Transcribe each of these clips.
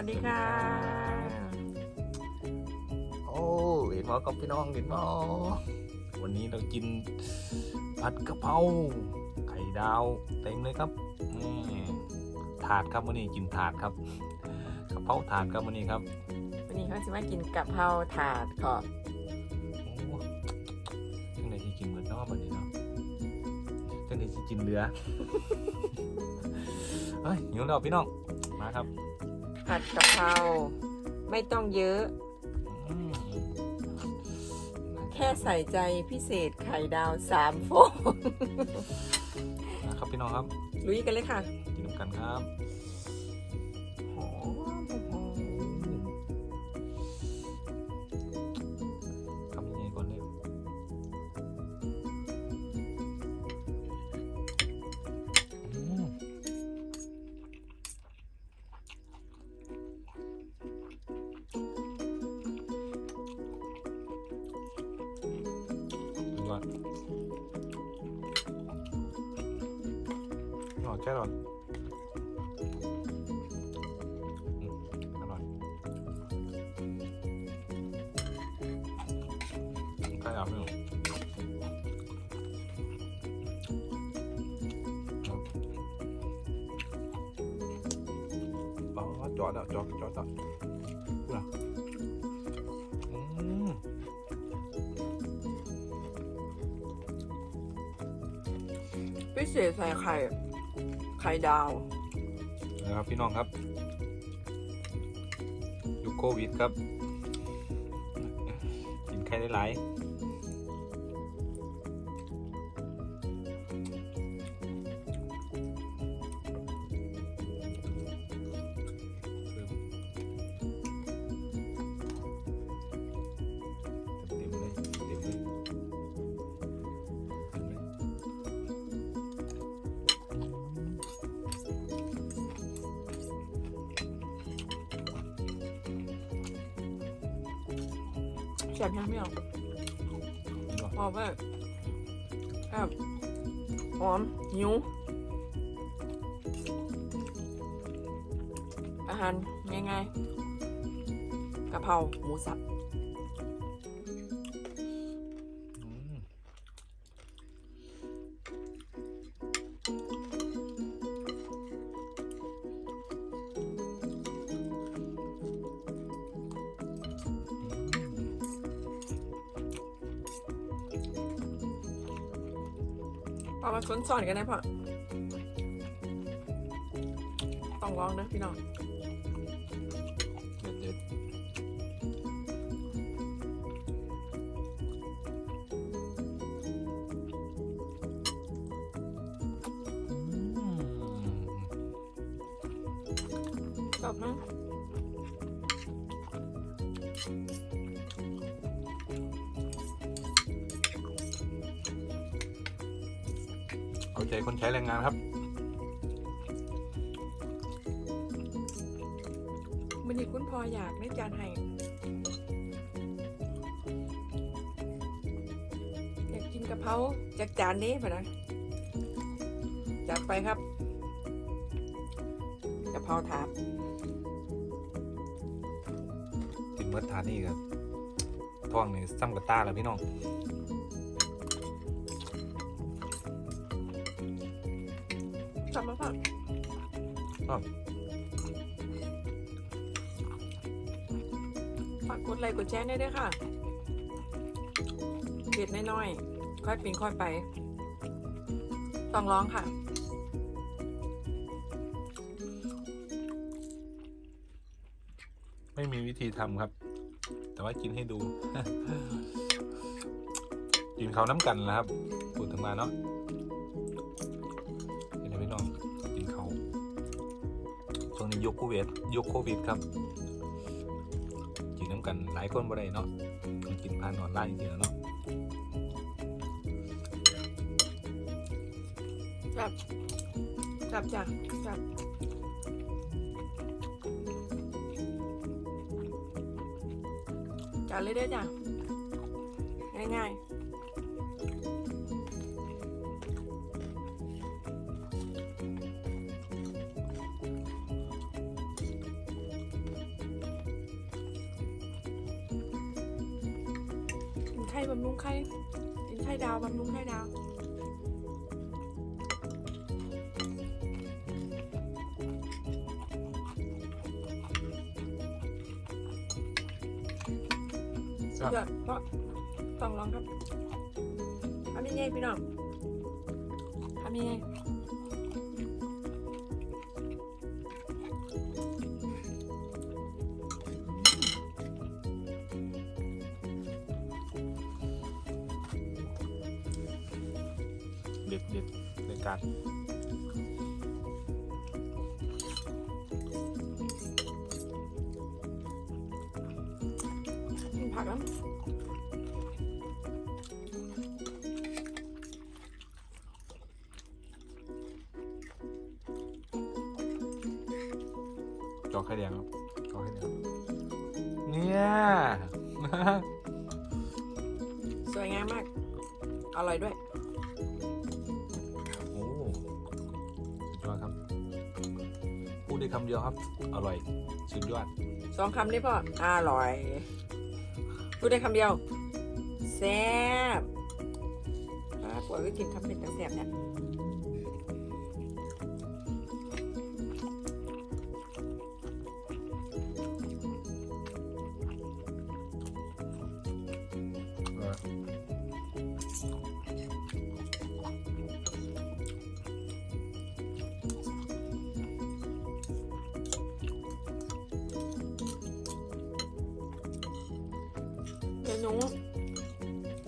วัสดีค่ะ โอ้เห็นหมอกับพี่น้องเห็นหมอวันนี้เรากินผัดกะเพราไข่ดาวเต็มเลยครับนี่ถาดครับวันนี้กินถาดครับกะเพราถาดครับวันนี้ครับ วันนี้เขาจะมากินกะเพราถาดก่อนโอ้จังไหนที่กินเหมือนนอกวันนี้เนาะจังไหนที่กินเรือเฮ้ยหิวแล้วพี่น้องมาครับ ผัดกะเพราไม่ต้องเยอะอืมแค่ใส่ใจพิเศษไข่ดาวสามฟองมาครับพี่น้องครับ ลุยกันเลยค่ะกินน้ำกันครับ ดูก่อนหน่อแค่หรอนอื พิเศษใส่ไข่ ไข่ดาวนะครับพี่น้องครับยุคโควิดครับกินไข่ได้หลาย แซ่บยังไม่เอาหอมมากครับหอมหิวอาหารง่ายๆกะเพราหมูสับ เอามาสนสอนกันนะพ่อต้องลองนะพี่น้องเด็ดเด็ดอืมชอบนะเใจคนใช้แรงงานครับ มันนี่คุณพ่ออยากได้จานให้อยากกินกะเพราจากจานนี้ป่ะนะจัดไปครับกะเพราถาดกินเมื่อทานนี่ครับท้องนี่ซ้ำกับตาแล้วพี่น้อง ชอบไหมพ่อชอบฝากกดไลค์กดแชร์ได้ด้วยค่ะเผ็ดน้อยๆค่อยเป็นค่อยไป ต้องร้องค่ะไม่มีวิธีทำครับ แต่ว่ากินให้ดู กินเขาวน้ำกันนะครับพูดถึงมาเนาะ ช่วงนี้ยุคโควิดยุคโควิดครับกินน้ำกันหลายคนบ่ได้เนาะกินผ่านออนไลน์จริงๆเนาะจับจับจ้ะจับจับเลยเด้จ้ะง่ายข่ รุงไข่กินไข่ดาวบำรุงไข่ดาวครับเดือดเพราะต้องลองครับทำยังไงพี่น้องทำยังไง ด็ดเด็ดในการกินผักแล้วจอกไข่แดงครับจอกไข่แดงเนี่ยสวยงามมาก อร่อยด้วย คำเดียวครับ อร่อย สุดยอดสองคำได้ป่ะอร่อย พูดได้คำเดียว แซ่บป้าปวดก็กินคำเป็นแต่แซ่บเนี่ย นู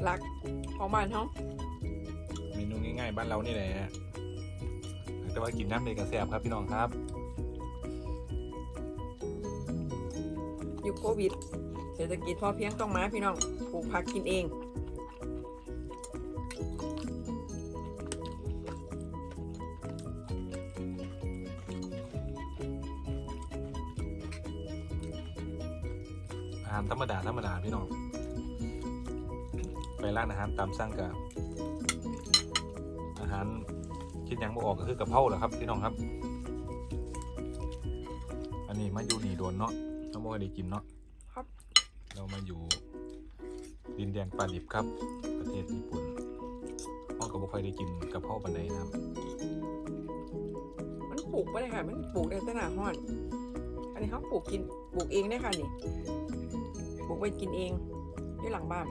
หลักของบ้านเขาเมนูง่ายๆบ้านเรานี่แหละแต่ว่ากินน้ำเด็กกระแสบครับพี่น้องครับยุคโควิด เศรษฐกิจพอเพียงต้องมาพี่น้องปลูกผักกินเองอาหารธรรมดาธรรมดาพี่น้อง ไปร้านอาหารตามสั่งกับอาหารคิดหยังบ่ออกก็คือกะเพราแหละครับพี่น้องครับ อันนี้มาอยู่นี่โดนเนาะเราบ่ได้กินเนาะครับ เรามาอยู่ดินแดนปลาดิบครับ ประเทศญี่ปุ่นห้องก็บ่ค่อยได้กินกะเพราปานใดนะครับ มันปลูกไม่ได้ค่ะมันปลูกในตลาดห้อนอันนี้เขาปลูกกินปลูกเองได้ค่ะนี่ปลูกไว้กินเองที่หลังบ้าน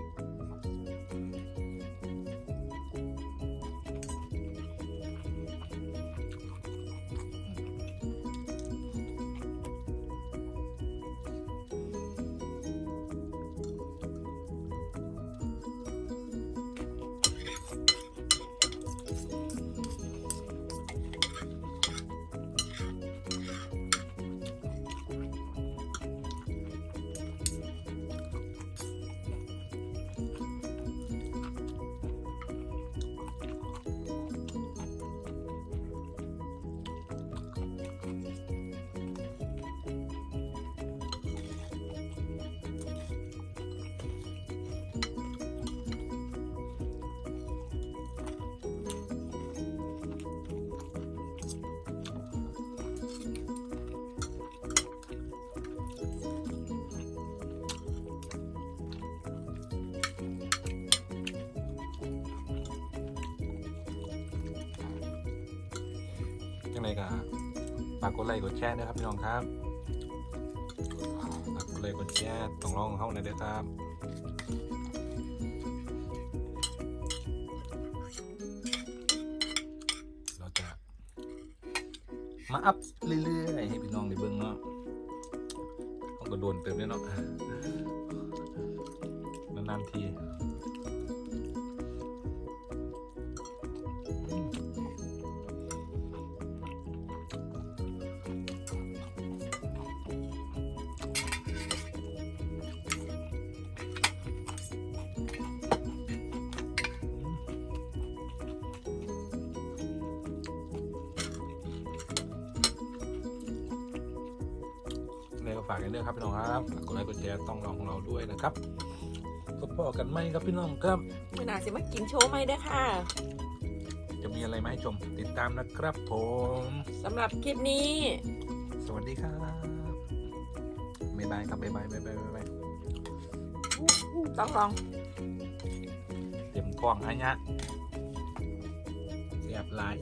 ังไงก็ฝากกดไลค์กดแชร์นะครับพี่น้องครับฝากกดไลค์กดแชร์ต้องร้องเข้าในอยเด้อครับเราจะมาอัพเรื่อยๆให้พี่น้องได้เบิ่งเนาะเขาก็โดนเติมด้วยเนาะนานๆที ฝากกันด้วยครับพี่น้องครับฝากกดไลค์กดแชร์ต้องรองของเราด้วยนะครับก็พอกันไหมครับพี่น้องครับไม่น่าสิมากินโชว์ไหมเด้อค่ะจะมีอะไรมาให้ชมติดตามนะครับผม สำหรับคลิปนี้ สวัสดีครับบ๊ายบายครับบ๊ายบายบ๊ายบายบ๊ายบายบต้องลองเต็มท้องอันยะเสียบหลาย